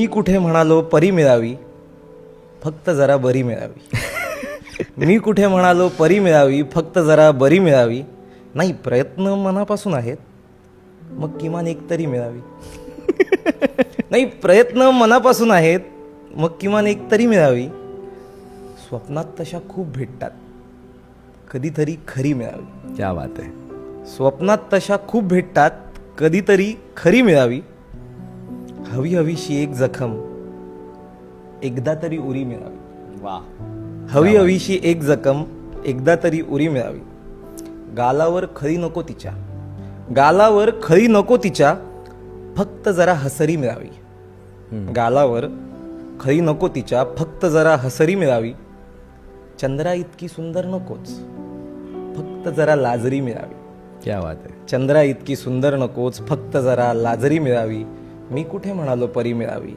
मी कुठे म्हणालो परी मिळावी फक्त जरा बरी मिळावी. मी कुठे म्हणालो परी मिळावी फक्त जरा बरी मिळावी. नाही प्रयत्न मनापासून आहेत. मग किमान एक तरी मिळावी. नाही प्रयत्न मनापासून आहेत. मग किमान एक तरी मिळावी. स्वप्नात तशा खूप भेटतात. कधीतरी खरी मिळावी. क्या बात आहे. स्वप्नात तशा खूप भेटतात. कधीतरी खरी मिळावी. हवी हवीशी एक जखम एकदा तरी उरी मिळावी. वा हवी हवीशी एक जखम एकदा तरी उरी मिळावी. गालावर खळी नको तिच्या. गालावर खळी नको तिच्या फक्त जरा हसरी मिळावी. गालावर खळी नको तिच्या फक्त जरा हसरी मिळावी. चंद्रा इतकी सुंदर नकोच फक्त जरा लाजरी मिळावी. क्या बात आहे. चंद्रा इतकी सुंदर नकोच फक्त जरा लाजरी मिळावी. मी कुठे म्हणालो परी मिळावी?